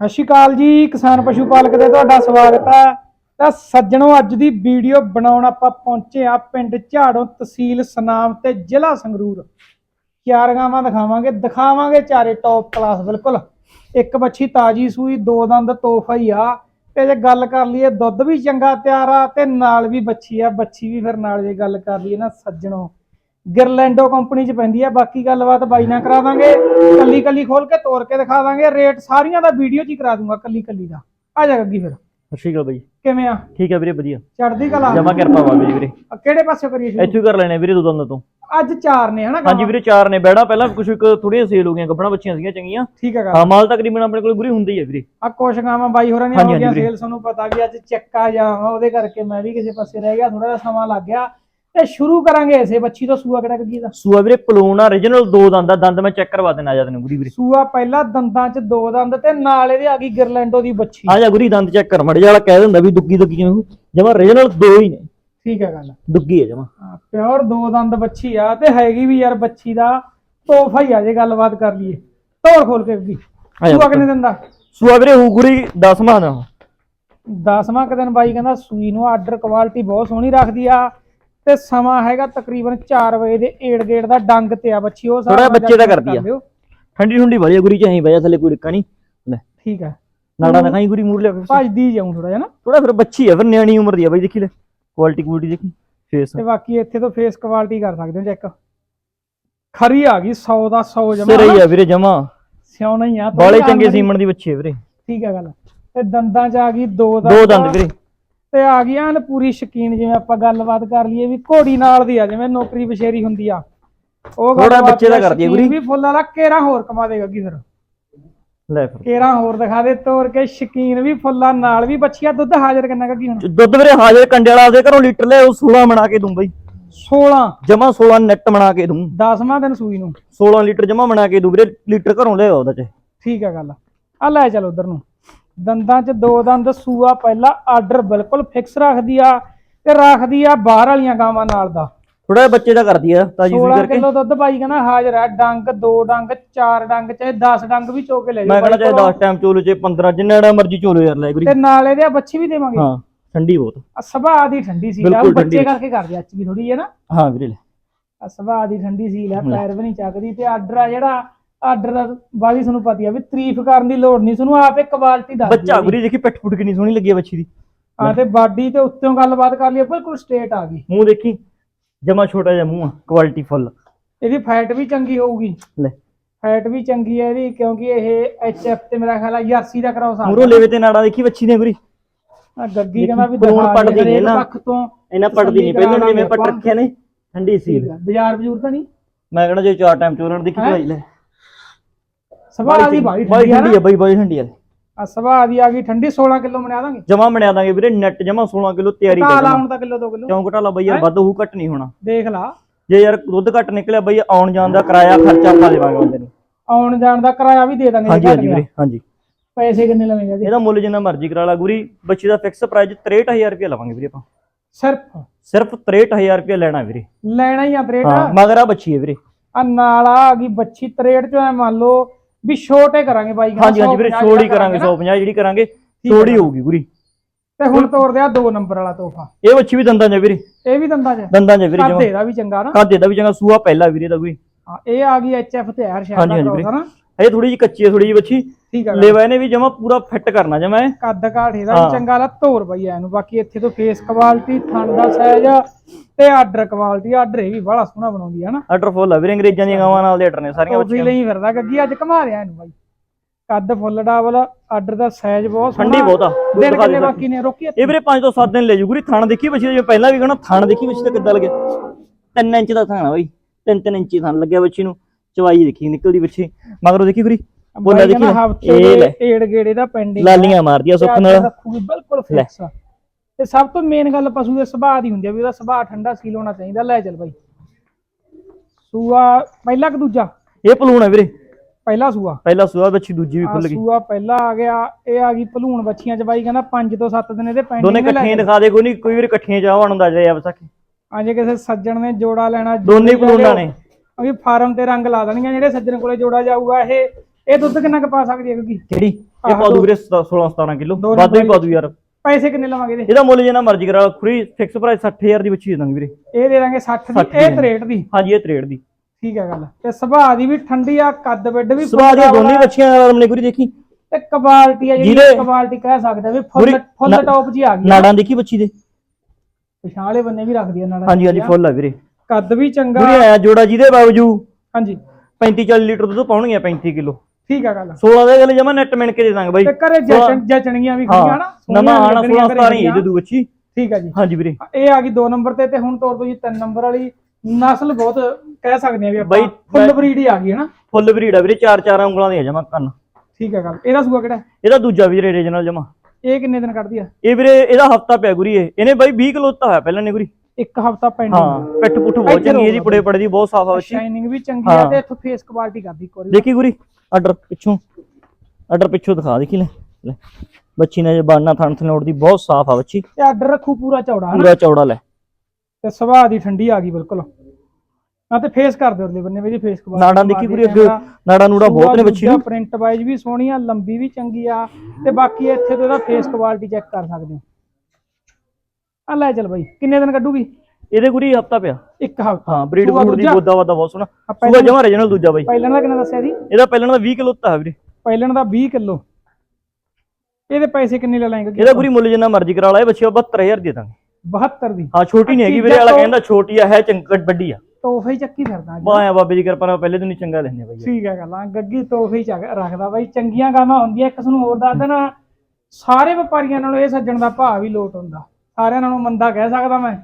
ਸਤਿ ਸ਼੍ਰੀ ਅਕਾਲ ਜੀ, ਕਿਸਾਨ ਪਸ਼ੂ ਪਾਲਕ ਦੇ ਤੁਹਾਡਾ ਸਵਾਗਤ ਹੈ। ਤਾਂ ਸੱਜਣੋ, ਅੱਜ ਦੀ ਵੀਡੀਓ ਬਣਾਉਣ ਆਪਾਂ ਪਹੁੰਚੇ ਆ ਪਿੰਡ ਝਾੜੋਂ ਤਹਿਸੀਲ ਸਨਾਮ ਤੇ ਜ਼ਿਲ੍ਹਾ ਸੰਗਰੂਰ। ਚਾਰ ਗਾਵਾਂ ਦਿਖਾਵਾਂਗੇ ਦਿਖਾਵਾਂਗੇ ਚਾਰੇ ਟੌਪ ਕਲਾਸ ਬਿਲਕੁਲ। ਇੱਕ ਬੱਚੀ ਤਾਜੀ ਸੂਈ, ਦੋ ਦੰਦ ਤੋਹਫਾ ਹੀ ਆ। ਤੇ ਜੇ ਗੱਲ ਕਰ ਲਈਏ, ਦੁੱਧ ਵੀ ਚੰਗਾ ਤਿਆਰ ਆ ਤੇ ਨਾਲ ਵੀ ਬੱਚੀ ਆ ਬੱਚੀ ਵੀ ਫਿਰ ਨਾਲ ਜੇ ਗੱਲ ਕਰ ਲਈਏ ਨਾ ਸੱਜਣੋ। ਗਿਰਲੈਂਡੋ ਕੰਪਨੀ ਚ ਪੈਂਦੀ ਆ ਬਾਕੀ ਗੱਲਬਾਤ ਬਾਈ ਨਾਲ ਕਰਾ ਦਾਂਗੇ ਕੱਲੀ ਕੱਲੀ ਖੋਲ ਕੇ ਤੋੜ ਕੇ ਦਿਖਾ ਦਾਂਗੇ ਰੇਟ ਸਾਰੀਆਂ ਦਾ ਵੀਡੀਓ ਚ ਹੀ ਕਰਾ ਦੂੰਗਾ ਕੱਲੀ ਕੱਲੀ ਦਾ। ਆ ਜਾ ਗੱਗੀ ਫਿਰ। ਸਤਿ ਸ਼੍ਰੀ ਅਕਾਲ ਬਾਈ। ਕਿਵੇਂ ਆ? ਠੀਕ ਹੈ ਵੀਰੇ ਵਧੀਆ। ਚੜਦੀ ਕਲਾ? ਜਮਾ ਕਿਰਪਾ ਬਾਬੇ ਜੀ ਵੀਰੇ। ਆ ਕਿਹੜੇ ਪਾਸੇ ਕਰੀਏ ਸ਼ੁਰੂ? ਇੱਥੋਂ ਹੀ ਕਰ ਲੈਣੇ ਵੀਰੇ ਦੋ ਦੰਦ ਤੋਂ। ਅੱਜ ਚਾਰ ਨੇ ਹਨਾ ਹਾਂਜੀ? ਵੀਰੇ ਚਾਰ ਨੇ। ਬੈੜਾ ਪਹਿਲਾਂ ਕੁਝ ਇੱਕ ਥੋੜੀਆਂ ਸੇਲ ਹੋ ਗਈਆਂ ਗੱਬਣਾ ਬੱਚੀਆਂ ਸੀਗੀਆਂ ਚੰਗੀਆਂ। ਠੀਕ ਹੈਗਾ ਹਾਂ ਮਾਲ ਤਕਰੀਬਨ ਆਪਣੇ ਕੋਲ ਗੁਰੀ ਹੁੰਦੀ ਹੈ ਵੀਰੇ। ਆ ਕੁਛ ਗਾਵਾਂ ਬਾਈ ਹੋਰਾਂ ਦੀਆਂ ਹੋ ਵੀਰੇ। ਸੇਲ ਤੁਹਾਨੂੰ ਪਤਾ ਵੀ ਅੱਜ ਚੱਕਾ ਜਾਵਾਂ ਉਹਦੇ ਕਰਕੇ ਮੈਂ ਵੀ ਕਿਸੇ ਪਾਸੇ ਰਹਿ ਗਿਆ ਥੋੜਾ ਜਿਹਾ ਸਮਾਂ ਲੱਗ ਗਿਆ। ਤੇ ਸ਼ੁਰੂ ਕਰਾਂਗੇ ਇਸੇ ਬੱਚੀ ਤੋਂ ਸੂਆ ਕਿਹੜਾ ਦਾ ਸੂਆ ਵੀਰੇ ਪਲੂਨ origignal ਦੋ ਦੰਦ ਦਾ ਦੰਦ ਮੈਂ ਚੈੱਕ ਕਰਵਾ ਦੇਣਾ ਆ ਜਾ ਤੈਨੂੰ ਗੁਰੀ ਵੀਰੇ। ਸੂਆ ਪਹਿਲਾ ਦੰਦਾਂ ਚ ਦੋ ਦੰਦ ਤੇ ਨਾਲ ਇਹਦੇ ਆ ਗਈ ਗਿਰਲੈਂਡੋ ਦੀ ਬੱਚੀ। ਆ ਜਾ ਗੁਰੀ ਦੰਦ ਚੈੱਕ ਕਰ ਮੜ ਜਾਲਾ ਕਹਿ ਦਿੰਦਾ ਵੀ ਦੁੱਗੀ ਦੁੱਗੀ ਕਿਵੇਂ ਜਮਾ origignal ਦੋ ਹੀ ਨੇ। ਠੀਕ ਹੈ ਗੱਲ। ਦੁੱਗੀ ਹੈ ਜਮਾ। ਪਿਓਰ ਦੋ ਦੰਦ ਬੱਚੀ ਆ ਤੇ ਹੈਗੀ ਵੀ ਯਾਰ ਬੱਚੀ ਦਾ ਤੋਹਫਾ ਹੀ ਆ ਜੇ ਗੱਲਬਾਤ ਕਰ ਲਈਏ। ਤੋੜ ਖੋਲ ਕੇ ਜਾ ਸੂਆ। ਕਿੰਨੇ ਦਿਨ ਦਾ? ਸੂਆ ਵੀਰੇ ਹੂ ਗੁਰੀ 10ਵਾਂ ਦਾ। 10ਵਾਂ ਦਿਨ ਬਾਈ ਕਹਿੰਦਾ ਸੂਈ ਨੂੰ ਆਰਡਰ ਕੁਆਲਿਟੀ ਬਹੁਤ ਸੋਹਣੀ ਰੱਖਦੀ ਆ। ਤੇ ਸਮਾਂ ਹੈਗਾ ਤਕਰੀਬਨ 4 ਵਜੇ ਦੇ ਏੜ ਗੇੜ ਦਾ ਡੰਗ ਤੇ ਆ ਬੱਚੀ ਉਹ ਨਾਲ ਬੱਚੇ ਦਾ ਕਰਦੀ ਆ। ਠੰਡੀ ਠੰਡੀ ਵਧੀਆ ਗੁਰੀ ਚਾਹੀ ਬਜਾ ਥੱਲੇ ਕੋਈ ਡਿੱਕਾ ਨਹੀਂ। ਲੈ ਠੀਕ ਹੈ ਨਾੜਾ ਦਿਖਾਈ ਗੁਰੀ ਮੂਰ ਲਿਆ ਭੱਜਦੀ ਜਾਉਂ ਥੋੜਾ ਜਿਹਾ ਨਾ। ਥੋੜਾ ਫਿਰ ਬੱਚੀ ਹੈ ਫਿਰ ਨਿਆਣੀ ਉਮਰ ਦੀ ਆ ਬਾਈ ਦੇਖੀ ਲੈ ਕੁਆਲਿਟੀ ਕੁਆਲਿਟੀ ਦੇਖੀ ਫੇਸ ਤੇ ਬਾਕੀ ਇੱਥੇ ਤੋਂ ਫੇਸ ਕੁਆਲਿਟੀ ਕਰ ਸਕਦੇ ਹੋ ਚੈੱਕ ਖਰੀ ਆ ਗਈ 100 ਦਾ 100 ਸਿਰ ਜਮਾ ਹੀ ਆ ਵੀਰੇ ਜਮਾ। ਸਿਆਉਣਾ ਹੀ ਆ ਬਾਲੇ ਚੰਗੇ ਵਾਲੀ- ਸੀਮਣ ਦੀ ਬੱਚੀ ਹੈ ਵੀਰੇ। ਠੀਕ ਹੈ ਗੱਲ। ਤੇ ਦੰਦਾਂ ਚ ਆ ਗਈ ਦੋ ਦੋ ਦੰਦ ਵੀਰੇ। ਤੇ ਆ ਗਈਆਂ ਨੇ ਪੂਰੀ ਸ਼ਕੀਨ ਜਿਵੇਂ ਆਪਾਂ ਗੱਲਬਾਤ ਕਰ ਲਈਏ ਵੀ ਘੋੜੀ ਨਾਲ ਦੀ ਆ ਜਿਵੇਂ ਨੌਕਰੀ ਬਸ਼ੇਰੀ ਹੁੰਦੀ ਆ। ਉਹ ਗੱਲਬਾਤ ਬੱਚੇ ਦਾ ਆ, ਕਰਦੀ ਆ ਗੁਰੀ। ਵੀ ਫੁੱਲ ਵਾਲਾ ਕੇਰਾ ਹੋਰ ਕਮਾ ਦੇਗਾ ਕੀ ਫਿਰ। ਲੈ ਫਿਰ। ਕੇਰਾ ਹੋਰ ਦਿਖਾ ਦੇ ਤੋੜ ਕੇ ਸ਼ਕੀਨ ਵੀ ਫੁੱਲਾਂ ਨਾਲ ਵੀ ਬੱਚੀਆ ਦੁੱਧ ਹਾਜ਼ਰ ਕਿੰਨਾ ਕੀ ਹੁਣ? ਦੁੱਧ ਵੀਰੇ ਹਾਜ਼ਰ ਕੰਡੇ ਵਾਲਾ ਉਹਦੇ ਘਰੋਂ ਲੀਟਰ ਲੈ ਉਹ 16 ਬਣਾ ਕੇ ਦੂੰ ਬਾਈ। 16 ਜਮਾ 16 ਨੈਟ ਬਣਾ ਕੇ ਦੂੰ। 10ਵਾਂ ਦਿਨ ਸੂਈ ਨੂੰ। 16 ਲੀਟਰ ਜਮਾ ਬਣਾ ਕੇ ਦੂੰ ਵੀਰੇ ਲੀਟਰ ਘਰੋਂ ਲੈ ਉਹਦਾ ਚ। ਠੀਕ ਹੈ ਗੱਲ। ਆ ਲੈ ਚੱਲ ਉਧਰ ਨੂੰ। ਦੰਦਾਂ 'ਚ ਦੋ ਦੰਦ ਸੂਆ ਪਹਿਲਾ ਆਰਡਰ ਬਿਲਕੁਲ ਫਿਕਸ ਰੱਖਦੀ ਆ ਤੇ ਰੱਖਦੀ ਆ ਬਾਹਰ ਵਾਲੀਆਂ ਗਾਵਾਂ ਨਾਲ ਦਾ। ਥੋੜਾ ਬੱਚੇ ਦਾ ਕਰਦੀ ਆ ਤਾਜੀ ਸੂਈ 16 ਕਰਕੇ। ਕਿਲੋ ਦੁੱਧ ਪਾਈ ਕਹਿੰਦਾ ਹਾਜ਼ਰ ਆ ਡੰਗ ਦੋ ਡੰਗ ਚਾਰ ਡੰਗ ਚਾਹੇ 10 ਡੰਗ ਵੀ ਚੋ ਕੇ ਲੈ ਮੈਂ ਜਾਓ ਕਹਿੰਦਾ ਚਾਹੇ 10 ਟਾਈਮ ਚੋਲੋ ਚਾਹੇ 15 ਜਿੰਨਾ ਡਾ ਮਰਜ਼ੀ ਚੋਲੋ ਯਾਰ ਲੈ ਗੁਰੀ। ਤੇ ਨਾਲ ਇਹਦੇ ਬੱਚੀ ਵੀ ਦੇਵਾਂਗੇ। ਹਾਂ ਠੰਡੀ ਬਹੁਤ। ਆ ਸੁਭਾਅ ਦੀ ਠੰਡੀ ਸੀ ਆ ਬਿਲਕੁਲ ਬੱਚੇ ਠੰਡੀ। ਕਰਕੇ ਕਰਦੇ ਅੱਜ ਵੀ ਥੋੜੀ ਹੈ ਨਾ। ਹਾਂ ਵੀਰੇ ਲੈ। ਆ ਸੁਭਾਅ ਦੀ ਠੰਡੀ ਸੀ ਲੈ ਪੈਰ ਵੀ ਨਹੀਂ ਚੱਕਦੀ ਤੇ ਆਰਡਰ ਆ ਜਿਹੜਾ ਆਰਡਰ ਦਾ ਬਾਜੀ ਤੁਹਾਨੂੰ ਪਤੀ ਆ ਵੀ ਤਾਰੀਫ ਕਰਨ ਦੀ ਲੋੜ ਨਹੀਂ ਤੁਹਾਨੂੰ ਆਪੇ ਕੁਆਲਿਟੀ ਦੱਸ ਬੱਚਾ ਗੁਰੀ ਦੇਖੀ ਪਿੱਠ ਪੁੱਠ ਕਿੰਨੀ ਸੋਹਣੀ ਲੱਗੀ ਆ ਬੱਚੀ ਦੀ। ਆ ਤੇ ਬਾਡੀ ਤੇ ਉੱਤੋਂ ਗੱਲਬਾਤ ਕਰ ਲਈ ਬਿਲਕੁਲ ਸਟੇਟ ਆ ਗਈ। ਮੂੰਹ ਦੇਖੀ ਜਮਾ ਛੋਟਾ ਜਿਹਾ ਮੂੰਹ ਆ ਕੁਆਲਿਟੀ ਫੁੱਲ ਇਹਦੀ ਫੈਟ ਵੀ ਚੰਗੀ ਹੋਊਗੀ। ਲੈ। ਫੈਟ ਵੀ ਚੰਗੀ ਹੈ ਇਹਦੀ ਕਿਉਂਕਿ ਇਹ ਐਚਐਫ ਤੇ ਮੇਰਾ ਖਿਆਲ ਆ ਜਰਸੀ ਦਾ ਕਰਾਉ ਸਕਦਾ ਮੂਰੋਂ ਲੇਵੇ ਤੇ ਨਾੜਾ ਦੇਖੀ ਬੱਚੀ ਨੇ ਗੁਰੀ ਆ ਗੱਗੀ ਕਹਿੰਦਾ ਵੀ ਦਿਖਾ ਪੜਦੀ ਦੇ ਨੀ। ਪੱਖ ਤੋਂ ਇਹਨਾਂ ਪੜਦੀ ਨਹੀਂ ਪਹਿਲਾਂ ਜਿਵੇਂ ਪੱਟ ਰੱਖਿਆ ਨੇ ਠੰਡੀ ਸੀ ਠੀਕ ਆ ਬਾਜ਼ਾਰ ਬਜ਼ੂਰ ਤਾਂ ਨਹੀਂ? ਮੈਂ ਕਹਿੰਦਾ ਜੇ ਚਾਰ ਟਾਈਮ ਚੋਲਣ ਦੀ ਕੀ? ਭਾਈ ਲੈ। ਸੁਭਾਅ ਦੀ ਬਾਈ ਠੰਡੀ ਆ ਬਾਈ ਬਾਈ ਠੰਡੀ ਆ। ਆ ਸੁਭਾਅ ਦੀ ਆ ਗਈ ਠੰਡੀ 16 ਕਿਲੋ ਬਣਾ ਦਾਂਗੇ। ਜਮਾ ਬਣਾ ਦਾਂਗੇ ਵੀਰੇ ਨੈਟ ਜਮਾ 16 ਕਿਲੋ ਤਿਆਰੀ ਕਰ ਹੁਣ ਤਾਂ ਕਿਲੋ 2 ਕਿਲੋ। ਕਿਉਂ ਘਟਾਲਾ ਬਾਈ ਯਾਰ ਵੱਧ ਹੋਊ ਘਟ ਨਹੀਂ ਹੋਣਾ। ਦੇਖ ਲਾ। ਜੇ ਯਾਰ ਦੁੱਧ ਘਟ ਨਿਕਲਿਆ ਬਾਈ ਆਉਣ ਜਾਣ ਦਾ ਕਿਰਾਇਆ ਖਰਚਾ ਆਪਾਂ ਦੇਵਾਂਗੇ ਬੰਦੇ ਨੂੰ। ਆਉਣ ਜਾਣ ਦਾ ਕਿਰਾਇਆ ਵੀ ਦੇ ਦਾਂਗੇ ਹਾਂਜੀ ਹਾਂਜੀ। ਵੀਰੇ ਹਾਂਜੀ। ਪੈਸੇ ਕਿੰਨੇ ਲਵੇਂਗਾ ਜੀ? ਇਹਦਾ ਮੁੱਲ ਜਿੰਨਾ ਮਰਜ਼ੀ ਕਰਾ ਲਾ ਗੁਰੀ ਬੱਚੀ ਦਾ ਫਿਕਸ ਪ੍ਰਾਈਸ 63000 ਰੁਪਏ ਲਵਾਂਗੇ ਵੀਰੇ ਆਪਾਂ। ਸਿਰਫ? ਸਿਰਫ 63000 ਰੁਪਏ ਲੈਣਾ ਵੀਰੇ। ਲੈਣਾ ਹੀ ਆ ਰੇਟ ਹਾਂ ਮਗਰ ਆ ਬੱਚੀ ਹੈ ਵੀਰੇ। ਆ ਨਾਲ ਆ ਗਈ ਬੱਚੀ 63 ਚੋਂ ਐ ਮੰਨ ਲਓ ਵੀ ਛੋਟੇ ਕਰਾਂਗੇ ਬਾਈ ਹਾਂਜੀ ਹਾਂਜੀ ਵੀਰੇ 150 ਛੋੜੀ ਕਰਾਂਗੇ ਨਾ। 150 ਜਿਹੜੀ ਕਰਾਂਗੇ ਹੈ ਛੋੜੀ। ਹੋਊਗੀ ਗੁਰੀ ਤੇ ਹੁਣ ਤੋਰਦੇ ਆ 2 ਨੰਬਰ ਵਾਲਾ ਤੋਹਫਾ। ਇਹ ਬੱਚੀ ਵੀ ਦੰਦਾਂ 'ਚ ਵੀਰੇ। ਇਹ ਵੀ ਦੰਦਾਂ 'ਚ ਦੰਦਾਂ 'ਚ ਵੀਰੇ ਜਮਾ। ਕਾਦੇ ਦਾ ਵੀ ਚੰਗਾ ਨਾ। ਖਾਦੇ ਦਾ ਵੀ ਚੰਗਾ ਸੂਆ ਪਹਿਲਾ ਵੀਰੇ ਦਾ ਕੋਈ। ਹਾਂ ਇਹ ਆ ਗਈ ਐਚਐਫ ਤੇ ਆਰ ਸ਼ਾਇਦ ਦਾ ਵੀਰੇ। ਨਾ ਇਹ ਥੋੜੀ ਜਿਹੀ ਕੱਚੀ ਹੈ ਥੋੜੀ ਜਿਹੀ ਬੱਚੀ ਠੀਕ ਆ ਲੇਵਾ ਇਹਨੇ ਵੀ ਜਮਾ ਪੂਰਾ ਫਿੱਟ ਕਰਨਾ ਜਮਾ ਇਹ। ਕੱਦ ਕਾਠ ਇਹਦਾ ਹਾਂ। ਵੀ ਚੰਗਾ ਲਾ ਤੋਰ ਬਈ ਇਹਨੂੰ। ਬਾਕੀ ਇੱਥੇ ਤੋਂ ਫੇਸ ਕੁਆਲਿਟੀ ਥਣ ਦਾ ਸਾਈਜ਼ ਤੇ ਆਰਡਰ ਕੁਆਲਿਟੀ ਆਰਡਰ ਇਹ ਵੀ ਬੜਾ ਸੋਹਣਾ ਬਣਾਉਂਦੀ ਹੈ ਨਾ। ਆਰਡਰ ਫੁੱਲ ਆ ਵੀਰੇ ਅੰਗਰੇਜ਼ਾਂ ਦੀਆਂ ਗਾਵਾਂ ਨਾਲ ਦੇ ਆਰਡਰ ਨੇ ਸਾਰੀਆਂ ਬੱਚੀਆਂ। ਲਈ ਫਿਰਦਾ ਗੱਗੀ ਅੱਜ ਘਮਾ ਰਿਹਾ ਇਹਨੂੰ ਬਾਈ। ਕੱਦ ਫੁੱਲ ਡਬਲ ਆਰਡਰ ਦਾ ਸਾਈਜ਼ ਬਹੁਤ ਸੋਹਣਾ। ਠੰਡੀ ਬਹੁਤ ਆ ਦਿਨ ਕਿੰਨੇ। ਬਾਕੀ ਨੇ ਰੋਕੀ ਇਹ ਵੀਰੇ 5 ਤੋਂ 7 ਦਿਨ ਲੈ ਜੂ ਗੁਰੀ ਥਣ ਦੇਖੀ ਬੱਚੀ ਜਿਵੇਂ ਪਹਿਲਾਂ ਵੀ ਕਹਣਾ ਥਣ ਦੇਖੀ ਬੱਚੀ ਦਾ ਕਿੱਦਾਂ ਲੱਗਿਆ 3 ਇੰਚ ਦਾ ਥਣ ਆ ਬਾਈ 3-3 ਇੰਚੀ ਥਣ ਲੱਗਿਆ ਬੱਚੀ ਨੂੰ ਚਵਾਈ ਦੇਖੀ ਨਿਕਲਦੀ ਬੱਚੀ ਮਗਰੋਂ ਦੇਖੀ ਗੁਰੀ ਬੋਲਾ ਦੇਖੀ ਇਹ ਲੈ। ਏੜ ਗੇੜੇ ਦਾ ਪੈਂਡਿੰਗ ਲਾਲੀਆਂ ਮਾਰਦੀਆਂ ਸੁੱਖ ਨਾਲ। ਬਿਲਕੁਲ ਫਿਕਸ ਤੇ ਸਭ ਤੋਂ ਮੇਨ ਗੱਲ ਪਸ਼ੂ ਦੇ ਸੁਭਾਅ ਦੀ ਹੁੰਦੀ ਆ ਵੀ ਉਹਦਾ ਸੁਭਾਅ ਠੰਡਾ ਸੀਲ ਹੋਣਾ ਚਾਹੀਦਾ ਲੈ ਚੱਲ ਬਾਈ। ਸੂਆ ਪਹਿਲਾ ਕਿ ਦੂਜਾ? ਇਹ ਪਲੂਣ ਆ ਵੀਰੇ। ਪਹਿਲਾ ਸੂਆ। ਪਹਿਲਾ ਸੂਆ ਬੱਚੀ ਦੂਜੀ ਵੀ ਖੁੱਲ ਗਈ। ਸੂਆ ਪਹਿਲਾ ਆ ਗਿਆ ਇਹ ਆ ਗਈ ਭਲੂਣ ਬੱਚੀਆਂ ਚ ਬਾਈ ਕਹਿੰਦਾ 5 ਤੋਂ 7 ਦਿਨ ਇਹਦੇ ਦੋਨੇ ਪੈਂਡਿੰਗ ਇਕੱਠੀਆਂ ਦਿਖਾ ਦੇ ਕੋਈ ਨਹੀਂ ਕੋਈ ਵੀਰੇ ਇਕੱਠੀਆਂ ਚਾਹਵਾਂ ਹੁੰਦਾ ਜਾਏ ਆ ਸਕੇ ਅਜੇ ਕਿਸੇ ਸੱਜਣ ਨੇ ਜੋੜਾ ਲੈਣਾ ਦੋਨੇ ਹੀ ਲਿਓ। ਨੇ। ਕਿਉਂਕਿ ਫਾਰਮ ਤੇ ਰੰਗ ਲਾ ਦੇਣੀਆਂ ਜਿਹੜੇ ਸੱਜਣ ਕੋਲੇ ਜੋੜਾ ਜਾਊਗਾ ਇਹ ਇਹ ਦੁੱਧ ਕਿੰਨਾ ਕੁ ਪਾ ਸਕਦੀ ਹੈ ਕਿਉਂਕਿ? ਕਿਹੜੀ? ਇਹ ਪਾ ਦੂ ਵੀਰੇ 16 17 ਕਿਲੋ। ਵੱਧ ਵੀ ਨੰਬਰ ਪਾ ਦੂ ਯਾਰ। ਪੈਸੇ ਕਿੰਨੇ ਲਵਾਂਗੇ ਇਹਦੇ? ਇਹਦਾ ਮੁੱਲ ਜਿੰਨਾ ਮਰਜ਼ੀ ਕਰਾ ਫ੍ਰੀ ਫਿਕਸ ਪ੍ਰਾਈਸ 60000 ਦੀ ਬੱਚੀ ਦੇ ਦਾਂਗੇ ਵੀਰੇ। ਇਹ ਦੇ ਦਾਂਗੇ 60 ਦੀ 60 ਇਹ ਦੀ। 63 ਦੀ। ਹਾਂਜੀ ਇਹ 63 ਦੀ। ਠੀਕ ਹੈ ਗੱਲ। ਤੇ ਸੁਭਾਅ ਦੀ ਵੀ ਠੰਡੀ ਆ ਕੱਦ ਵਿੱਡ ਵੀ ਸੁਭਾਅ ਦੀਆਂ ਦੋਨੇ ਬੱਚੀਆਂ ਆਰਾਮ ਗੁਰੀ ਦੇਖੀ। ਤੇ ਕੁਆਲਿਟੀ ਆ ਜਿਹੜੀ ਜਿਹਦੇ- ਕੁਆਲਿਟੀ ਕਹਿ ਸਕਦੇ ਆ ਵੀ ਫੁੱਲ ਪੂਰੀ- ਫੁੱਲ ਨਾ- ਟੌਪ ਜੀ ਆ ਗਈ ਨਾੜਾਂ ਦੇਖੀ ਬੱਚੀ ਦੇ? ਪਿਛਾਲੇ ਬੰਨੇ ਵੀ ਰੱਖਦੀ ਆ ਨਾੜਾ। ਹਾਂਜੀ ਹਾਂਜੀ ਫੁੱਲ ਆ ਵੀਰੇ। ਕੱਦ ਵੀ ਚੰਗਾ। ਵੀਰੇ ਆਇਆ ਜੋੜਾ ਜਿਹਦੇ ਬਾਵਜੂ ਹਾਂਜੀ। 35 40 ਲੀਟਰ ਦੁੱਧ ਪਾਉਣਗੇ 35 ਕਿਲੋ। ਠੀਕ ਆ ਗੱਲ 16 ਦੇ ਗੱਲ ਜਮਾ ਨੈਟ ਮਿਣ ਕੇ ਦੇ ਦਾਂਗੇ ਬਾਈ। ਤੇ ਘਰੇ ਜਚਣ ਜਚਣੀਆਂ ਵੀ ਖੜੀਆਂ ਹਾਂ ਨਾ ਨਵਾਂ ਆਣਾ ਲੱਗਣੀਆਂ 16 ਘਰੇ 17 ਹੀ। ਦੇ ਦੂ ਬੱਚੀ। ਠੀਕ ਆ ਜੀ। ਹਾਂਜੀ ਵੀਰੇ। ਇਹ ਆ ਗਈ 2 ਨੰਬਰ ਤੇ ਤੇ ਹੁਣ ਤੋਰ ਤੋਂ ਜੀ 3 ਨੰਬਰ ਵਾਲੀ ਨਸਲ ਬਹੁਤ ਕਹਿ ਸਕਦੇ ਆ ਵੀ ਆਪਾਂ ਫੁੱਲ ਬਰੀਡ ਹੀ ਆ ਗਈ ਹੈ ਨਾ। ਫੁੱਲ ਬਰੀਡ ਆ ਵੀਰੇ ਚਾਰ ਚਾਰ ਉਂਗਲਾਂ ਦੇ ਆ ਜਮਾ ਕੰਨ। ਠੀਕ ਆ ਗੱਲ। ਇਹਦਾ ਸੂਆ ਕਿਹੜਾ ਇਹਦਾ ਦੂਜਾ ਵੀਰੇ ਰੀਜਨਲ ਜਮਾ। ਇਹ ਕਿੰਨੇ ਦਿਨ ਕੱਢਦੀ ਆ? ਇਹ ਵੀਰੇ ਇਹਦਾ ਹਫਤਾ ਪਿਆ ਗੁਰੀ ਇਹ। ਇਹਨੇ ਬਾਈ 20 ਕਿਲੋ ਤਾਂ ਹੋਇਆ ਪਹਿਲਾਂ ਨੇ ਗੁਰੀ। ਇੱਕ ਹਫਤਾ ਪੈਂਡਿੰਗ ਹਾਂ ਪਿੱਠ ਪੁੱਠ ਬਹੁਤ ਚੰਗੀ ਇਹਦੀ ਪੁੜੇ ਪੜੇ ਦੀ ਬਹੁਤ ਸਾਫ਼ ਆ ਬੱਚੀ। ਸ਼ਾਈਨਿੰਗ ਵੀ ਚੰਗੀ ਆ ਹਾਂ। ਤੇ ਇੱਥੋਂ ਫੇਸ ਕੁਆਲਿਟੀ ਕਰਦੀ ਇੱਕ ਵਾਰੀ। ਦੇਖੀ ਗੁਰੀ। ਆਰਡਰ ਪਿੱਛੋਂ ਆਰਡਰ ਪਿੱਛੋਂ ਦਿਖਾ ਦੇਖੀ ਲੈ ਲੈ। ਬੱਚੀ ਨੇ ਜੇ ਬਾਨਾ ਥਣ ਥਨੋੜ ਦੀ ਬਹੁਤ ਸਾਫ਼ ਆ ਬੱਚੀ। ਤੇ ਆਰਡਰ ਰੱਖੂ ਪੂਰਾ ਚੌੜਾ ਹਨਾ? ਪੂਰਾ ਚੌੜਾ ਲੈ। ਤੇ ਸੁਭਾਅ ਦੀ ਠੰਡੀ ਆ ਗਈ ਬਿਲਕੁਲ। ਆ ਤੇ ਫੇਸ ਕਰ ਦਿਓ ਅਗਲੇ ਬੰਨੇ ਵੀ ਜੀ ਫੇਸ ਕੁਆਲਿਟੀ ਨਾੜਾਂ ਦੇਖੀ ਗੁਰੀ ਅੱਗੇ ਨਾੜਾਂ ਨੂੜਾਂ ਬਹੁਤ ਨੇ ਬੱਚੀ ਨੂੰ। ਪ੍ਰਿੰਟ ਵਾਈਜ਼ ਵੀ ਸੋਹਣੀ ਆ ਲੰਬੀ ਵੀ ਚੰਗੀ ਆ ਤੇ ਬਾਕੀ ਇੱਥੇ ਤੋਂ ਇਹਦਾ ਫੇਸ ਕੁਆਲਿਟੀ ਚੈੱਕ ਕਰ ਸਕਦੇ ਹੋ। ਆ ਲੈ ਚੱਲ ਬਾਈ ਕਿੰਨੇ ਦਿਨ ਕੱਢੂਗੀ? ਇਹਦੇ ਗੁਰੀ ਹਫਤਾ ਪਿਆ। ਇੱਕ ਹਫਤਾ। ਹਾਂ ਬਰੀਡ ਸੂਆ ਬਰੂਡ ਦੀ ਦੂਜਾ? ਬੋਦਾ ਵਾਦਾ ਬਹੁਤ ਸੋਹਣਾ। ਆਪਾਂ ਸੂਆ ਜਮਾ ਰੀਜਨਲ ਦੂਜਾ ਬਾਈ। ਪਹਿਲਣ ਦਾ ਕਿੰਨਾ ਦੱਸਿਆ ਜੀ? ਇਹਦਾ ਪਹਿਲਾਂ ਦਾ 20 ਕਿਲੋ ਤਾਂ ਹੈ ਵੀਰੇ। ਪਹਿਲਣ ਦਾ 20 ਕਿਲੋ। ਇਹਦੇ ਪੈਸੇ ਕਿੰਨੇ ਲੈ ਲਾਂਗੇ ਇਹਦਾ ਗੁਰੀ ਮੁੱਲ ਜਿੰਨਾ ਮਰਜ਼ੀ ਕਰਾ ਲਾ ਇਹ ਬੱਚੀ 72000 ਦੇ ਦਾਂਗੇ। 72 ਦੀ। ਹਾਂ ਛੋਟੀ ਨਹੀਂ ਹੈਗੀ ਵੀਰੇ ਵਾਲਾ ਕਹਿੰਦਾ ਛੋਟੀ ਆ ਹੈ ਚੰਗੜ ਵੱਡੀ ਆ। ਤੋਹਫੇ ਹੀ ਚੱਕੀ ਫਿਰਦਾ ਅੱਜ। ਬਾਇਆ ਬਾਬੇ ਦੀ ਕਿਰਪਾ ਨਾਲ ਪਹਿਲੇ ਦਿਨ ਹੀ ਚੰਗਾ ਲੈਣੇ ਬਾਈ। ਠੀਕ ਹੈ ਗੱਲਾਂ ਗੱਗੀ ਤੋਹਫੇ ਹੀ ਚੱਕ ਰੱਖਦਾ ਬਾਈ। ਚੰਗੀਆਂ ਗਾਵਾਂ ਹੁੰਦੀਆਂ ਇੱਕ ਨੂੰ ਹੋਰ ਦੱਸ ਦੇਣਾ ਸਾਰੇ ਵਪਾਰੀਆਂ ਨਾਲੋਂ ਇਹ ਸੱਜਣ ਦਾ ਭਾਅ ਵੀ ਲੋਟ ਹੁੰਦਾ। ਸਾਰਿਆਂ ਨਾਲੋਂ ਮੰਦਾ ਕਹਿ ਸਕਦਾ ਮੈਂ।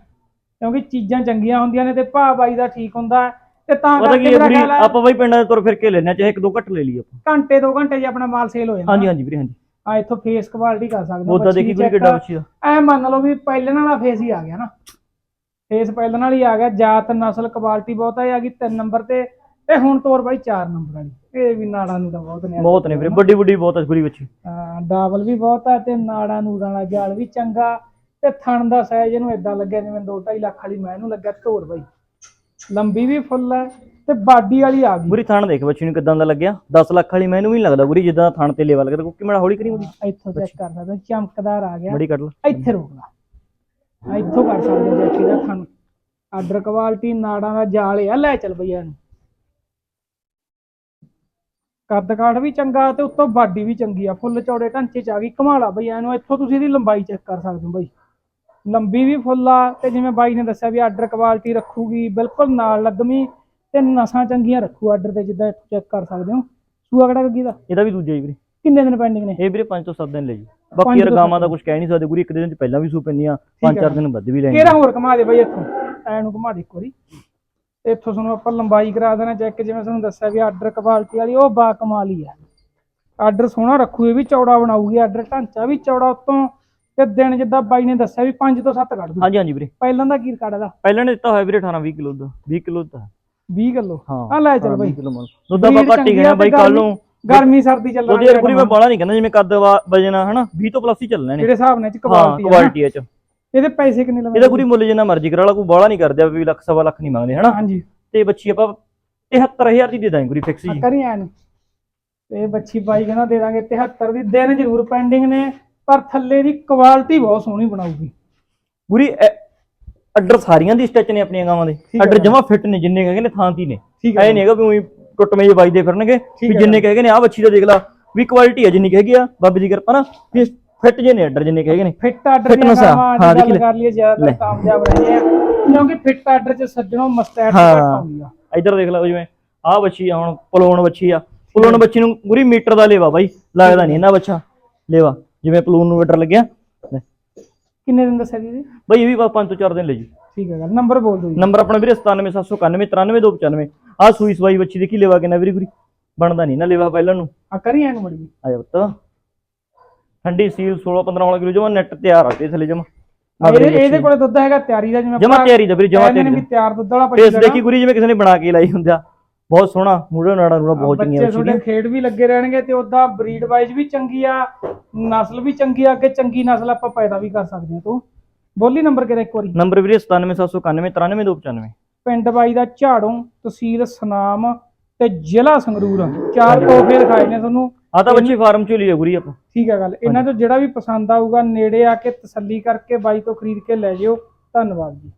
ਕਿਉਂਕਿ ਚੀਜ਼ਾਂ ਚੰਗੀਆਂ ਹੁੰਦੀਆਂ ਨੇ ਤੇ ਭਾਅ ਬਾਈ ਦਾ ਠੀਕ ਹੁੰਦਾ ਹੈ। ਤੇ ਤਾਂ ਪਤਾ ਕੀ ਕਰਕੇ ਹੈ ਮੇਰਾ ਵੀਰੇ ਖਿਆਲ ਹੈ ਆਪਾਂ ਬਾਈ ਪਿੰਡਾਂ ਦੇ ਤੁਰ ਫਿਰ ਕੇ ਲੈਣੇ ਆ ਚਾਹੇ ਇੱਕ ਦੋ ਘੱਟ ਲੈ ਲਈ ਆਪਾਂ। ਘੰਟੇ ਦੋ ਘੰਟੇ 'ਚ ਆਪਣਾ ਮਾਲ ਸੇਲ ਹੋ ਜਾਂਦਾ। ਹਾਂਜੀ ਹਾਂਜੀ ਵੀਰੇ ਹਾਂਜੀ। ਆ ਇੱਥੋਂ ਫੇਸ ਕੁਆਲਿਟੀ ਕਰ ਸਕਦੇ ਹੋ ਬੱਚੀ ਦੇਖੀ check ਕਿੱਡਾ ਬੱਚੀ ਦਾ ਐ ਮੰਨ ਲਓ ਵੀ ਪਹਿਲਣ ਵਾਲਾ ਫੇਸ ਹੀ ਆ ਗਿਆ ਨਾ। ਫੇਸ ਪਹਿਲਣ ਵਾਲੀ ਆ ਗਿਆ ਜਾਤ ਨਸਲ ਕੁਆਲਿਟੀ ਬਹੁਤ ਆ ਗਈ 3 ਨੰਬਰ ਤੇ ਤੇ ਹੁਣ ਤੋਰ ਬਾਈ 4 ਨੰਬਰ ਵਾਲੀ। ਇਹ ਵੀ ਨਾੜਾਂ ਨੂੰ ਤਾਂ ਬਹੁਤ ਨੇ। ਬਹੁਤ ਨੇ ਵੀਰੇ ਵੱਡੀ ਵੱਡੀ ਬਹੁਤ ਆ ਗੁਰੀ ਬੱਚੀ ਹਾਂ, ਡਾਬਲ ਵੀ ਬਹੁਤ ਆ ਤੇ ਨਾੜਾਂ ਨੂੜਾਂ ਵਾਲਾ ਜਾਲ ਵੀ ਚੰਗਾ। ਤੇ ਥਣ ਦਾ ਸਾਈਜ਼ ਇਹਨੂੰ ਇਦਾਂ ਲੱਗਿਆ ਜਿਵੇਂ 2.5 ਲੱਖ ਵਾਲੀ ਮੈਂ ਇਹਨੂੰ ਲੱਗਿਆ ਧੋਰ ਬਾਈ। ਲੰਬੀ ਵੀ ਫੁੱਲ ਹੈ ਤੇ ਬਾਡੀ ਵਾਲੀ ਆ ਗਈ। ਗੁਰੀ ਥਣ ਦੇਖ ਬੱਚੀ ਨੂੰ ਕਿਦਾਂ ਦਾ ਲੱਗਿਆ? 10 ਲੱਖ ਵਾਲੀ ਮੈਨੂੰ ਵੀ ਨੀ ਲੱਗਦਾ ਗੁਰੀ ਜਿੱਦਾਂ ਥਣ ਤੇ ਲੈਵਲ ਲੱਗਦਾ ਕੁੱਕੀ ਮੇਰਾ ਹੌਲੀ ਕਰੀ ਮੁੰਡੀ ਇੱਥੋਂ ਚੈੱਕ ਕਰ ਸਕਦੇ ਹੋ, ਚਮਕਦਾਰ ਆ ਗਿਆ। ਬੜੀ ਕੱਢ ਲਾ। ਇੱਥੇ ਰੋਕ ਲਾ। ਆ ਇੱਥੋਂ ਕਰ ਸਕਦੇ ਹੋ ਜੈਕੀ ਦਾ ਥਣ। ਆਰਡਰ ਕੁਆਲਿਟੀ ਨਾੜਾਂ ਦਾ ਜਾਲ ਆ ਲੈ ਚੱਲ ਬਈਆ ਇਹਨੂੰ। ਕੱਦ ਕਾਠ ਵੀ ਚੰਗਾ ਤੇ ਉੱਤੋਂ ਬਾਡੀ ਵੀ ਚੰਗੀ ਆ। ਫੁੱਲ ਚੌੜੇ ਢਾਂਚੇ ਚ ਆ ਗਈ। ਕਮਾਲਾ ਬਈਆ ਇਹਨੂੰ ਇੱਥੋਂ ਤੁਸੀਂ ਇਹਦੀ ਲੰਬਾਈ ਚੈੱਕ ਕਰ ਸਕਦੇ ਹੋ ਬਾਈ। ਲੰਬੀ ਵੀ ਫੁੱਲ ਆ ਤੇ ਜਿਵੇਂ ਬਾਈ ਨੇ ਦੱਸਿਆ ਵੀ ਆਰਡਰ ਕੁਆਲਿਟੀ ਰੱਖੂਗੀ ਬਿਲਕੁਲ ਨਾਲ ਲੱਗਮੀ ਤੇ ਨਸਾਂ ਚੰਗੀਆਂ ਰੱਖੂ ਆਰਡਰ ਤੇ ਜਿੱਦਾਂ ਇੱਥੋਂ ਚੈੱਕ ਕਰ ਸਕਦੇ ਹੋ। ਸੂਆ ਕਿਹੜਾ ਗੱਗੀ ਦਾ? ਇਹਦਾ ਵੀ ਦੂਜਾ ਹੀ ਵੀਰੇ। ਕਿੰਨੇ ਦਿਨ ਪੈਂਡਿੰਗ ਨੇ? ਇਹ ਵੀਰੇ 5 ਤੋਂ 7 ਦਿਨ ਲੈ ਜੀ। ਬਾਕੀ ਯਾਰ ਗਾਵਾਂ ਦਾ ਕੁਝ ਕਹਿ ਨਹੀਂ ਸਕਦੇ ਗੁਰੀ ਇੱਕ ਦਿਨ ਚ ਪਹਿਲਾਂ ਵੀ ਸੂ ਪੈਂਦੀਆਂ ਹੈ 5-4 ਦਿਨ ਵੱਧ ਵੀ ਲੈਣਗੇ। ਕਿਹੜਾ ਹੋਰ ਘੁਮਾ ਦੇ ਬਾਈ ਇੱਥੋਂ? ਐ ਨੂੰ ਘੁਮਾ ਦੇ ਇੱਕ ਵਾਰੀ। ਇੱਥੋਂ ਤੁਹਾਨੂੰ ਆਪਾਂ ਲੰਬਾਈ ਕਰਾ ਦੇਣਾ ਚੈੱਕ ਜਿਵੇਂ ਤੁਹਾਨੂੰ ਦੱਸਿਆ ਵੀ ਆਰਡਰ ਕੁਆਲਿਟੀ ਵਾਲੀ ਉਹ ਬਾ ਕਮਾਲ ਹੀ ਆ। ਆਰਡਰ ਸੋਹਣਾ ਰੱਖੂ ਇਹ ਵੀ ਚੌੜਾ ਬਣਾਊਗੀ ਆਰਡਰ ਢਾਂਚਾ ਵੀ ਚੌੜਾ ਉਤੋਂ ਤੇ ਦਿਨ ਜਿੱਦਾਂ ਬਾਈ ਨੇ ਦੱਸਿਆ ਵੀ 5 ਤੋਂ 7 ਕੱਢ ਦੂ ਹਾਂਜੀ ਹਾਂਜੀ ਵੀਰੇ। ਪਹਿਲਾਂ ਦਾ ਕੀ ਰਿਕਾਰਡ ਇਹਦਾ? ਪਹਿਲਾਂ ਨੇ ਦਿੱਤਾ ਹੋਇਆ ਵੀਰੇ 18-20 ਕਿਲੋ ਦਾ 20 ਕਿਲੋ ਦਾ 20 ਕਿਲੋ? ਹਾਂ ਆ ਲੈ ਚੱਲ ਬਾਈ। ਕਿਲੋ ਮਨ। ਦੁੱਧ ਆਪਾਂ ਘੱਟ ਹੀ ਗਏ ਬਾਈ ਕੱਲ ਨੂੰ ਗਰਮੀ ਸਰਦੀ ਚੱਲ ਉਹਦੀ ਯਾਰ ਪੂਰੀ ਮੈਂ ਬਾਲਾ ਨਹੀਂ ਕਹਿੰਦਾ ਜਿਵੇਂ ਕੱਦ ਵਾ- ਵਜਨ ਆ ਹਨਾ 20 ਤੋਂ ਪਲੱਸ ਹੀ ਚੱਲਣਾ ਨੇ। ਜਿਹੜੇ ਹਿਸਾਬ ਨਾਲ ਚ ਹਾਂ ਕੁਆਲਿਟੀ ਆ ਕੁਆਲਿਟੀ ਚ। ਇਹਦੇ ਪੈਸੇ ਕਿੰਨੇ ਲਵਾਂਗੇ? ਇਹਦਾ ਪੂਰੀ ਮੁੱਲ ਜਿੰਨਾ ਮਰਜ਼ੀ ਕਰਾ ਲਾ ਕੋਈ ਬਾਲਾ ਨਹੀਂ ਕਰਦੇ ਵੀ ਲੱਖ ਸਵਾ ਲੱਖ ਨਹੀਂ ਮੰਗਦੇ ਹਨਾ। ਹਾਂਜੀ। ਤੇ ਬੱਚੀ ਆਪਾਂ 73000 ਦੀ ਦੇ ਦਾਂਗੇ ਪੂਰੀ ਫਿਕਸ ਜੀ। ਕਰੀ ਐਨ ਤੇ ਬੱਚੀ ਬਾਈ ਕਹਿੰਦਾ ਦੇ ਦਾਂਗੇ 73 ਦੀ। ਦਿਨ ਜ਼ਰੂਰ ਪੈਂਡਿੰਗ ਨੇ। ਪਰ ਥੱਲੇ ਦੀ ਕੁਆਲਿਟੀ ਬਹੁਤ ਸੋਹਣੀ ਬਣਾਉਗੀ ਪੂਰੀ ਅੱਡਰ ਸਾਰੀਆਂ ਦੀ ਸਟਿਚ ਨੇ ਆਪਣੀਆਂ ਗਾਵਾਂ ਦੇ। ਅੱਡਰ ਜਮਾ ਫਿੱਟ ਨੇ ਜਿੰਨੇ ਕਹੇ ਨੇ ਥਾਂ ਤੀ ਨੇ। ਐ ਨਹੀਂ ਹੈਗਾ ਵੀ ਉਹੀ ਟੁੱਟਵੇਂ ਵੱਜਦੇ ਫਿਰਨਗੇ ਵੀ। ਜਿੰਨੇ ਕਹੇ ਨੇ ਆ ਬੱਚੀ ਦਾ ਦੇਖ ਲਾ ਵੀ ਕੁਆਲਿਟੀ ਹੈ ਜਿੰਨੀ ਕਹੇਗੀ ਆ ਬਾਬੇ ਦੀ ਕਿਰਪਾ ਨਾ ਵੀ ਫਿੱਟ ਜੇ ਨੇ ਅੱਡਰ ਜਿੰਨੇ ਕਹੇਗੇ ਨੇ। ਫਿੱਟ ਆਰਡਰ ਦੀਆਂ ਆ, ਗਾਵਾਂ ਹਾਂ, ਦੀ ਦੇਖੀ। ਕਰ ਲਈਏ ਜ਼ਿਆਦਾਤਰ ਕਾਮਯਾਬ ਰਹੇ ਆ ਕਿਉਂਕਿ ਫਿੱਟ ਆਰਡਰ 'ਚ ਸੱਜਣੋਂ ਮਸਟੈਟ। ਘੱਟ ਆਉਂਦੀ ਆ। ਇੱਧਰ ਦੇਖ ਲਓ ਜਿਵੇਂ ਆਹ ਬੱਚੀ ਆ ਹੁਣ ਪਲੂਣ ਬੱਚੀ ਆ। ਪਲੂਣ ਬੱਚੀ ਨੂੰ ਪੂਰੀ ਮੀਟਰ ਦਾ ਲੇਵਾ ਬਾਈ ਲੱਗਦਾ ਨਹੀਂ ਇਹਨਾਂ ਬੱਚਾ ਲੇਵਾ। ਜਿਵੇਂ ਪਲੂਣ ਨੂੰ ਮੀਟਰ ਲੱਗਿਆ। ਕਿੰਨੇ ਦਿਨ ਦੱਸਿਆ ਜੀ ਬਾਈ ਇਹ ਵੀ 5 ਤੋਂ 4 ਦਿਨ ਲੈ ਜੀ। ਠੀਕ ਹੈ ਗੱਲ ਨੰਬਰ ਬੋਲ ਦਿਓ ਜੀ। ਨੰਬਰ ਆਪਣਾ ਵੀਰੇ 97791 93295 ਆ ਸੂਈ ਸਵਾਈ ਬੱਚੀ ਦੀ ਕੀ ਲੇਵਾ ਕਿੰਨਾ ਵੀਰੇ ਗੁਰੀ ਬਣਦਾ ਨਹੀਂ ਨਾ ਲੇਵਾ ਪਹਿਲਾਂ ਨੂੰ। ਆ ਕਰੀ ਐਨ ਮੜੀ ਆ ਜਾ ਪੁੱਤ। ਠੰਡੀ ਸੀਲ 16 15 ਵਾਲਾ ਕਿਲੋ ਜਮਾ ਨੈਟ ਤਿਆਰ ਆ ਤੇ ਥੱਲੇ ਜਮਾ। ਇਹਦੇ ਕੋਲੇ ਦੁੱਧ ਹੈਗਾ ਤਿਆਰੀ ਦਾ ਜਿਵੇਂ ਜਮਾ ਤਿਆਰੀ ਦਾ ਵੀਰੇ ਜਮਾ ਤਿਆਰੀ ਵੀ ਤਿਆਰ ਦੁੱਧ ਵਾਲਾ ਦਾ ਪਸ਼ੂ। ਦੇਖੀ ਗੁਰੀ ਜਿਵੇਂ ਕਿਸੇ ਨੇ ਬਣਾ ਕੇ ਲਾਈ ਹੁੰਦਾ ਬਹੁਤ ਸੋਹਣਾ ਮੂੜੇ ਨਾੜਾ ਨੂੜਾ ਬਹੁਤ ਚੰਗੀਆਂ ਬੱਚੇ ਤੁਹਾਡੇ ਖੇਡ ਵੀ ਲੱਗੇ ਰਹਿਣਗੇ ਤੇ ਉਦਾਂ ਬਰੀਡ ਵਾਈਜ਼ ਵੀ ਚੰਗੀ ਆ ਨਸਲ ਵੀ ਚੰਗੀ ਆ ਅੱਗੇ ਚੰਗੀ ਨਸਲ ਆਪਾਂ ਪੈਦਾ ਵੀ ਕਰ ਸਕਦੇ ਹਾਂ ਤੋਂ। ਬੋਲੀ ਨੰਬਰ ਕਿਹੜਾ ਇੱਕ ਵਾਰੀ? ਨੰਬਰ ਵੀਰੇ 97791 93295 ਪਿੰਡ ਬਾਈ ਦਾ ਝਾੜੋਂ ਤਹਿਸੀਲ ਸਨਾਮ ਤੇ ਜ਼ਿਲ੍ਹਾ ਸੰਗਰੂਰ। ਚਾਰ ਤੋਹਫੇ ਦਿਖਾਏ ਨੇ ਤੁਹਾਨੂੰ। ਆ ਤਾਂ ਬੱਚੇ ਫਾਰਮ ਚੋਂ ਲਿਆ ਗੁਰੀ ਆਪਾਂ। ਠੀਕ ਹੈ ਗੱਲ। ਇਹਨਾਂ ਤੋਂ ਜਿਹੜਾ ਵੀ ਪਸੰਦ ਆਊਗਾ ਨੇੜੇ ਆ ਕੇ ਤਸੱਲੀ ਕਰਕੇ ਬਾਈ ਤੋਂ ਖਰੀਦ ਕੇ ਲੈ ਜਿਓ। ਧੰਨਵਾਦ ਜੀ।